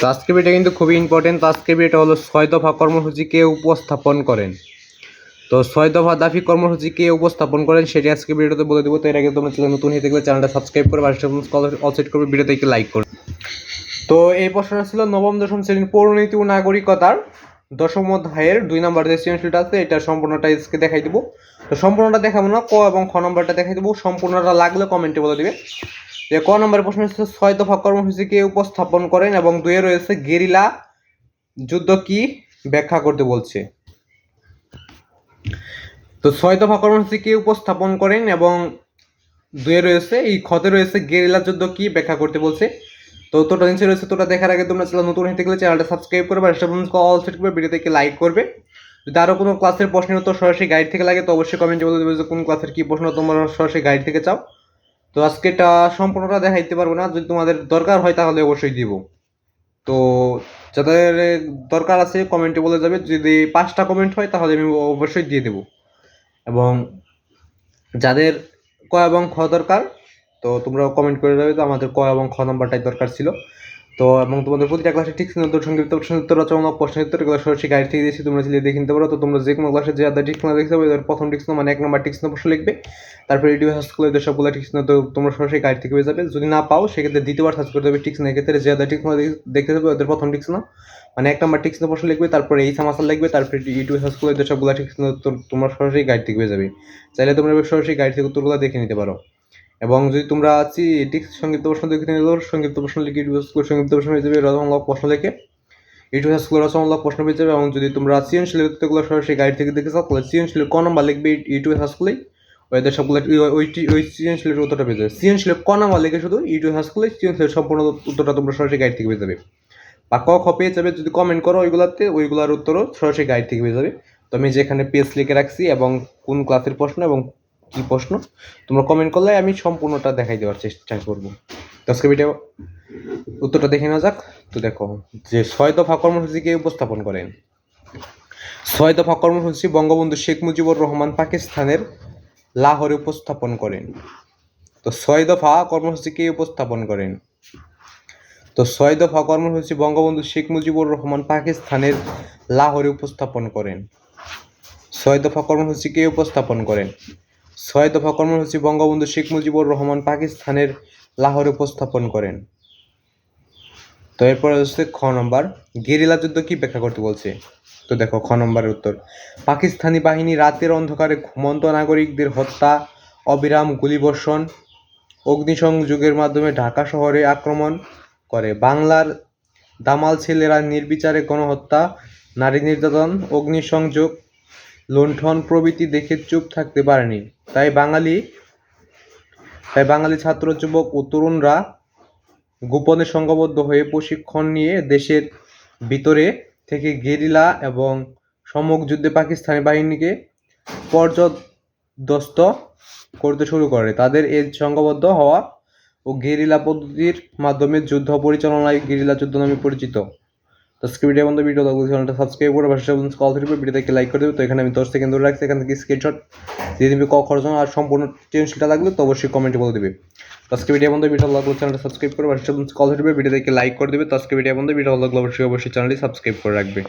তো ভিডিও কিন্তু খুবই ইম্পর্টেন্ট তো ভিডিওটা হলো ছয় দফা কর্মসূচিকে উপস্থাপন করেন। তো ছয় দফা দাফি কর্মসূচিকে উপস্থাপন করেন, সেটি আজকে ভিডিওতে বলে দেবো। তো এর আগে তোমরা চ্যানেল নতুন হয়ে থাকলে চ্যানেলটা সাবস্ক্রাইব করে পাশে অল সেট করবে ভিডিওতে একটি লাইক করবে। তো এই প্রশ্নটা ছিল নবম, দশম শ্রেণির পৌরনীতি ও নাগরিকতার দশম অধ্যায়ের দুই নম্বর যে সৃজনশীলটা আছে, এটা সম্পূর্ণটা আজকে দেখাই দেবো। তো সম্পূর্ণটা দেখাবো না, ক এবং খ নম্বরটা দেখাই দেবো। সম্পূর্ণটা লাগলে কমেন্টে বলে দিবে। যে ক নম্বরের প্রশ্ন হচ্ছে, ছয় দফা কর্মসূচিকে উপস্থাপন করেন এবং দুয়ে রয়েছে গেরিলা যুদ্ধ কি ব্যাখ্যা করতে বলছে। তো ছয় দফা কর্মসূচিকে উপস্থাপন করেন এবং দুয়ে রয়েছে, এই ক্ষতে রয়েছে গেরিলা যুদ্ধ কি ব্যাখ্যা করতে বলছে। তো তোটা নিচে রয়েছে তোটা দেখার আগে তোমরা চ্যানেল নতুন হয়ে গেলে চ্যানেলটা সাবস্ক্রাইব করবে আর অল সেট করবে থেকে লাইক করবে। যদি আরও কোনো ক্লাসের প্রশ্নের উত্তর সরাসরি গাইড থেকে লাগে, তো অবশ্যই কমেন্টে বলে দেবে যে কোন ক্লাসের কী প্রশ্ন তোমরা সরাসরি গাইড থেকে চাও। তো আজকে এটা সম্পূর্ণটা দেখাইতে পারব না। যদি তোমাদের দরকার হয় তাহলে অবশ্যই দিব। তো যাদের দরকার আছে কমেন্টে বলে যাবে। যদি পাঁচটা কমেন্ট হয় তাহলে আমি অবশ্যই দিয়ে দেব। এবং যাদের ক এবং খ দরকার, তো তোমরা কমেন্ট করে যাবে তো আমাদের ক এবং খ নাম্বারটাই দরকার ছিল। তো এবং তোমাদের প্রতিটা ক্লাসে ঠিক উত্তর সংক্ষিপ্ত প্রশ্ন উত্তর রচনা প্রশ্ন উত্তর এগুলো সরাসরি গাইড থেকে দিয়েছি, তোমরা চাইলে দেখে নিতে পারো। তো তোমরা যে কোনো ক্লাসে যে আদার টিক্স না দেখতে পাবে প্রথম টিক্স মানে এক নম্বর টিক্স প্রশ্ন লিখবে। তারপরে রেডিও সার্চ করলে এদের সবগুলো টিক্স তো তোমরা সরাসরি গাইড থেকে পেয়ে যাবে। যদি না পাও, সেক্ষেত্রে দ্বিতীয়বার সার্চ করতে হবে ঠিক না এক্ষেত্রে যে আদার টিক্স দেখতে পাবে, ওদের প্রথম ঠিক না মানে এক নম্বর টিক্স প্রশ্ন লিখবে, তারপরে এই সামাসাল লিখবে, তারপরে ইউটিউব সার্চ করলে এদের সবগুলো টিক্স তোমরা সরাসরি গাইড থেকে পেয়ে যাবে। চাইলে তোমরা সরাসরি গাইড থেকে উত্তরগুলো দেখে নিতে পারো। এবং যদি তোমরা আছি টিক্স সংক্ষিপ্ত প্রশ্ন দেখে পারো সংক্ষিপ্ত প্রশ্ন লিখে ইউটিউব স্কুল সংক্ষিপ্ত প্রশ্ন হয়ে যাবে রচনামূলক প্রশ্ন লিখে। ইউটিউব স্কুল রচনামূলক প্রশ্ন পেয়ে যাবে এবং যদি তোমরা সৃজনশীল উত্তরগুলো সরাসরি গাইড থেকে দেখে চাও, তাহলে সৃজনশীল ক নম্বর লিখবে ইউটিউব হাসকুলেই ওদের সবগুলো ওই ওই সৃজনশীলের উত্তরটা পেয়ে যাবে। সৃজনশীল ক নাম্বার লিখে শুধু ইউটিউব হাসকুলেই সৃজনশীলের সম্পূর্ণ উত্তরটা তোমরা সরাসরি গাইড থেকে পেয়ে যাবে। বা ক, খ পেয়ে যাবে, যদি কমেন্ট করো ওইগুলোতে, ওইগুলোর উত্তরও সরাসরি গাইড থেকে পেয়ে যাবে। তো আমি যেখানে পেজ লিখে রাখছি এবং কোন ক্লাসের প্রশ্ন এবং কী প্রশ্ন? তোমরা কমেন্ট করলে আমি সম্পূর্ণটা দেখাই দেওয়ার চেষ্টা করব। তো আজকে ভিডিও উত্তরটা দেখে নেওয়া যাক। তো দেখো, যে ছয় দফা কর্মসূচিকে উপস্থাপন করেন? ছয় দফা কর্মসূচি বঙ্গবন্ধু শেখ মুজিবুর রহমান পাকিস্তানের লাহোরে উপস্থাপন করেন। তো ছয় দফা কর্মসূচিকে উপস্থাপন করেন? তো ছয় দফা কর্মসূচি বঙ্গবন্ধু শেখ মুজিবুর রহমান পাকিস্তানের লাহোরে উপস্থাপন করেন। ছয় দফা কর্মসূচিকে উপস্থাপন করেন? ছয় দফা কর্মসূচি বঙ্গবন্ধু শেখ মুজিবুর রহমান পাকিস্তানের লাহোরে উপস্থাপন করেন। তো এরপরে হচ্ছে খ নম্বর, গেরিলা যুদ্ধ কি ব্যাখ্যা করতে বলছে? তো দেখো খ নম্বরের উত্তর, পাকিস্তানি বাহিনী রাতের অন্ধকারে ঘুমন্ত নাগরিকদের হত্যা, অবিরাম গুলিবর্ষণ, অগ্নিসংযোগের মাধ্যমে ঢাকা শহরে আক্রমণ করে। বাংলার দামাল ছেলেরা নির্বিচারে গণহত্যা, নারী নির্যাতন, অগ্নিসংযোগ লুণ্ঠন প্রভৃতি দেখে চুপ থাকতে পারেনি। তাই বাঙালি তাই বাঙালি ছাত্র যুবক ও তরুণরা গোপনে সংঘবদ্ধ হয়ে প্রশিক্ষণ নিয়ে দেশের ভিতরে থেকে গেরিলা এবং সম্মুখ যুদ্ধে পাকিস্তানি বাহিনীকে পর্যদস্ত করতে শুরু করে। তাদের এই সংঘবদ্ধ হওয়া ও গেরিলা পদ্ধতির মাধ্যমে যুদ্ধ পরিচালনায় গেরিলা যুদ্ধ নামে পরিচিত। তো স্ক্রিপ্টে বন্ধু ভিডিও লাগলে চ্যানেলটা সাবস্ক্রাইব করে পাশে কল ধরবে ভিডিওতে লাইক করে দেবে তো এখানে আমি দশ সেকেন্ড ধরে রাখছি, এখান থেকে স্ক্রিনশট দিয়ে দিবে, ক খরচ আর সম্পূর্ণ টেনশনটা লাগলে তো অবশ্যই কমেন্টে বলে দেবে। তো আজকে বন্ধু ভিডিও লাগল চ্যানেলটা সাবস্ক্রাইব করে পাশে কল ধরবে ভিডিওতে লাইক করে দেবে। তো আজকে ভিডিও বন্ধু ভিডিও লাগল অবশ্যই অবশ্যই চ্যানেলটি সাবস্ক্রাইব করে রাখবে।